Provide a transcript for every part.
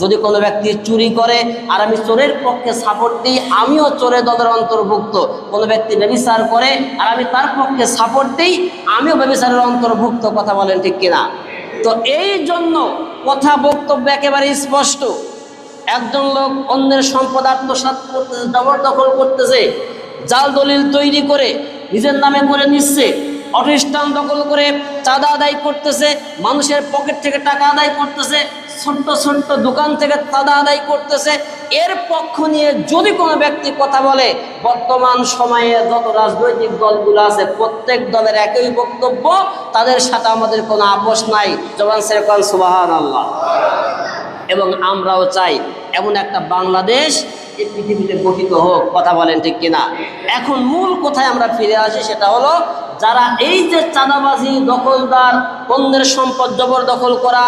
যদি কোনো ব্যক্তি চুরি করে আর আমি চোরের পক্ষে সাপোর্ট দিই, আমিও চোরের দলের অন্তর্ভুক্ত। কোনো ব্যক্তি ব্যবিচার করে আর আমি তার পক্ষে সাপোর্ট দিই, আমিও ব্যবিচারের অন্তর্ভুক্ত, কথা বলেন ঠিক কিনা? তো এই জন্য কথা বক্তব্য একেবারে স্পষ্ট। একজন লোক অন্যের সম্পদ আত্মসাৎ করতেছে জবরদখল করতেছে, জাল দলিল তৈরি করে, নিজের নামে করে নিচ্ছে অটিস্টান দখল করে চাঁদা আদায় করতেছে, মানুষের পকেট থেকে টাকা আদায় করতেছে ছোট্ট ছোট্ট দোকান থেকে চাঁদা আদায় করতেছে। এর পক্ষ নিয়ে যদি কোনো ব্যক্তি কথা বলে, বর্তমান সময়ে যত রাজনৈতিক দলগুলো আছে, প্রত্যেক দলের একই বক্তব্য, তাদের সাথে আমাদের কোনো আপোষ নাই। জবান সেরকম সুবাহান আল্লাহ এবং আমরাও চাই, এমন একটা বাংলাদেশ এই পৃথিবীতে গঠিত হোক, কথা বলেন ঠিক কিনা। এখন মূল কোথায় আমরা ফিরে আসি, সেটা হলো, যারা এই যে চাঁদাবাজি, দখলদার অন্যের সম্পদ জবরদখল করা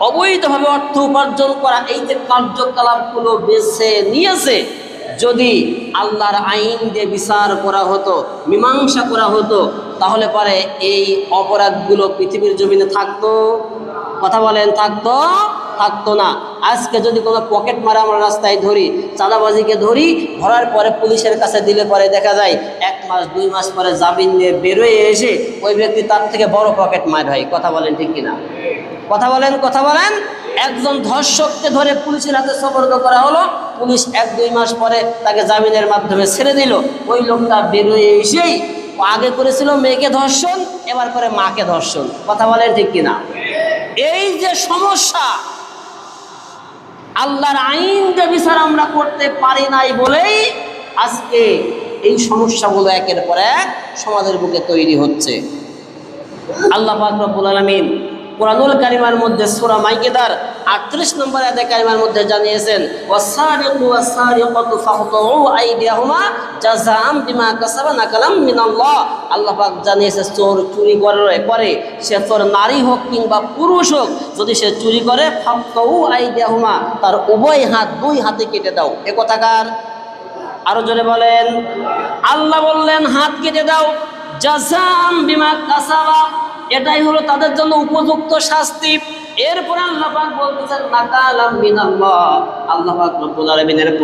অবৈধভাবে অর্থ উপার্জন করা এই যে কার্যকলাপগুলো বেছে নিয়েছে, যদি আল্লাহর আইন দিয়ে বিচার করা হতো, মীমাংসা করা হতো, তাহলে পরে এই অপরাধগুলো পৃথিবীর জমিনে থাকতো? কথা বলেন, থাকতো? থাকতো না। আজকে যদি কোনো পকেট মারা আমরা রাস্তায় ধরি, চাঁদাবাজিকে ধরি, ধরার পরে পুলিশের কাছে দিলে পরে দেখা যায়, এক মাস, দুই মাস পরে জামিন নিয়ে বেরোয় এসে ওই ব্যক্তি তার থেকে বড় পকেট মার হয়। কথা বলেন ঠিক কিনা? কথা বলেন কথা বলেন। একজন ধর্ষককে ধরে পুলিশের হাতে সবর্দ করা হলো। পুলিশ এক দুই মাস পরে তাকে জামিনের মাধ্যমে ছেড়ে দিল। ওই লোকটা বেরোয় এসেই আগে করেছিল মেয়েকে ধর্ষণ, এবার করে মাকে ধর্ষণ। কথা বলেন ঠিক কিনা এই যে সমস্যা, আল্লাহর আইন যে বিচার আমরা করতে পারি নাই বলেই আজকে এই সমস্যাগুলো একের পর এক সমাজের বুকে তৈরি হচ্ছে। আল্লাহ পাক আলামিন কোরআনুল কারিমার মধ্যে সূরা মাইকেদার 38 নম্বর আয়াতে কারিমার মধ্যে জানিয়েছেন, ওয়াসারিকু ওয়াসারিকাতু ফাকতউ আইদিয়াহুমা জাযাআম বিমা কাসাবা নাকালাম মিনাল্লাহ। আল্লাহ জানিয়েছে, চোর চুরি করে সে নারী হোক কিংবা পুরুষ হোক, যদি সে চুরি করে আইদিয়াহুমা, তার উভয় হাত দুই হাতে কেটে দাও। আরও বলেন, আল্লাহ বললেন, হাত কেটে দাও। জাসাম বিমা কাসাবা এটাই হলো তাদের জন্য উপযুক্ত শাস্তি। এরপরে আল্লাহ পাক বলতেছেন নাকালাম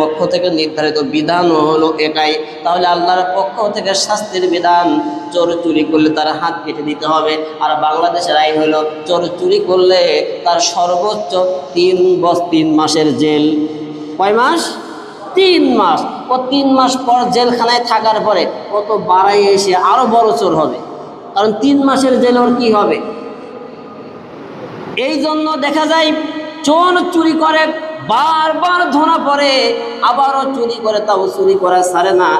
পক্ষ থেকে নির্ধারিত বিধান হলো এটাই। তাহলে আল্লাহর পক্ষ থেকে শাস্তির বিধান, চোর চুরি করলে তার হাত কেটে দিতে হবে। আর বাংলাদেশের আইন হলো, চোর চুরি করলে তার সর্বোচ্চ তিন বস তিন মাসের জেল। কয় মাস? তিন মাস। ও তিন মাস পর জেলখানায় থাকার পরে কত বাড়াই এসে আরও বড় চোর হবে। কারণ তিন মাসের জেল ওর কি হবে? এই জন্য দেখা যায়, চোর চুরি করে, বারবার ধরা পড়ে, আবারও চুরি করে তাও চুরি করা ছাড়ে না।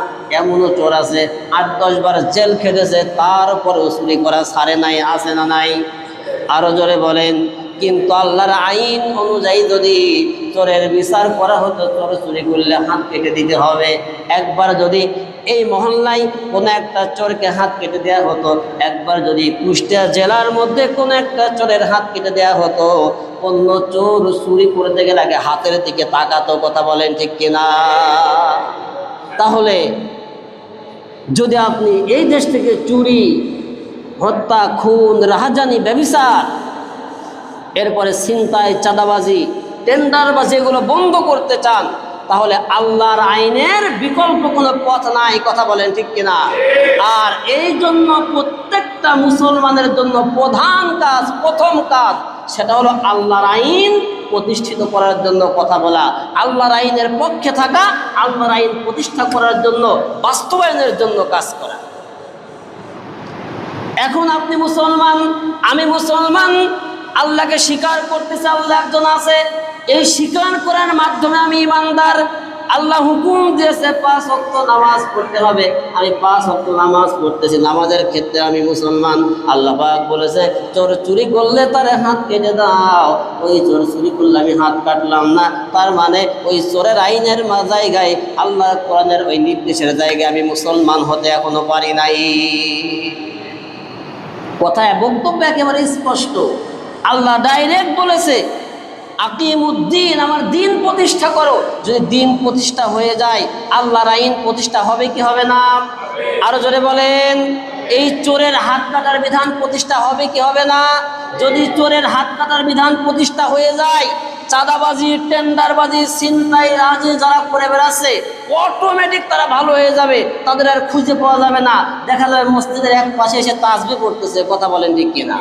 এমনও চোর আছে আট দশ বার জেল খেটেছে তারপরেও চুরি করা ছাড়ে নাই, আছে না নাই। আরও জোরে বলেন, কিন্তু আল্লাহর আইন অনুযায়ী যদি চোরের বিচার করা হতো, চোর চুরি করলে হাত কেটে দিতে হবে। একবার যদি এই মহল্লায় কোনো একটা চোরকে হাত কেটে দেওয়া হতো। একবার যদি কুষ্টিয়া জেলার মধ্যে কোনো একটা চোরের হাত কেটে দেওয়া হতো, অন্য চোর চুরি করতে গেলে আগে হাতের দিকে তাকাতো, কথা বলেন ঠিক কিনা? তাহলে যদি আপনি এই দেশ থেকে চুরি, হত্যা, খুন, রাহাজানি, ব্যবিচার, এরপরে ছিনতাই, চাঁদাবাজি, টেন্ডারবাজি এগুলো বন্ধ করতে চান তাহলে আল্লাহর আইনের বিকল্প কোনো পথ নাই, কথা বলেন ঠিক কিনা? আর এই জন্য প্রত্যেকটা মুসলমানের জন্য প্রধান কাজ, প্রথম কাজ, সেটা হলো আল্লাহর আইন প্রতিষ্ঠিত করার জন্য কথা বলা। আল্লাহর আইনের পক্ষে থাকা, আল্লাহর আইন প্রতিষ্ঠা করার জন্য বাস্তবায়নের জন্য কাজ করা। এখন আপনি মুসলমান, আমি মুসলমান আল্লাহকে স্বীকার করতেছে, আল্লাহ একজন আছে। এই স্বীকার করার মাধ্যমে আমি ইমানদার। আল্লাহ হুকুম দিয়েছে, পাঁচ অক্ত নামাজ পড়তে হবে। আমি পাঁচ অক্ত নামাজ পড়তেছি। নামাজের ক্ষেত্রে আমি মুসলমান। আল্লাহ পাক বলেছে, চোর চুরি করলে তার হাত কেটে দাও। ওই চোর চুরি করলে আমি হাত কাটলাম না। তার মানে ওই চোরের আইনের জায়গায় আল্লাহ কোরআনের ওই নির্দেশের জায়গায় আমি মুসলমান হতে এখনও পারি নাই। কথায় বক্তব্য একেবারে স্পষ্ট। আল্লাহ ডাইরেক্ট বলেছে, আকিমুদ্দিন, আমার দিন প্রতিষ্ঠা করো। যদি দিন প্রতিষ্ঠা হয়ে যায়, আল্লাহর আইন প্রতিষ্ঠা হবে কি হবে না? আরও জোরে বলেন, এই চোরের হাত কাটার বিধান প্রতিষ্ঠা হবে কি হবে না? যদি চোরের হাত কাটার বিধান প্রতিষ্ঠা হয়ে যায়, চাঁদাবাজি, টেন্ডারবাজি, ছিনতাই, রাজি যারা করে বেড়াচ্ছে অটোমেটিক তারা ভালো হয়ে যাবে, তাদের আর খুঁজে পাওয়া যাবে না। দেখা যাবে মসজিদের এক পাশে এসে তাসবি করতেছে কথা বলেন ঠিক কিনা?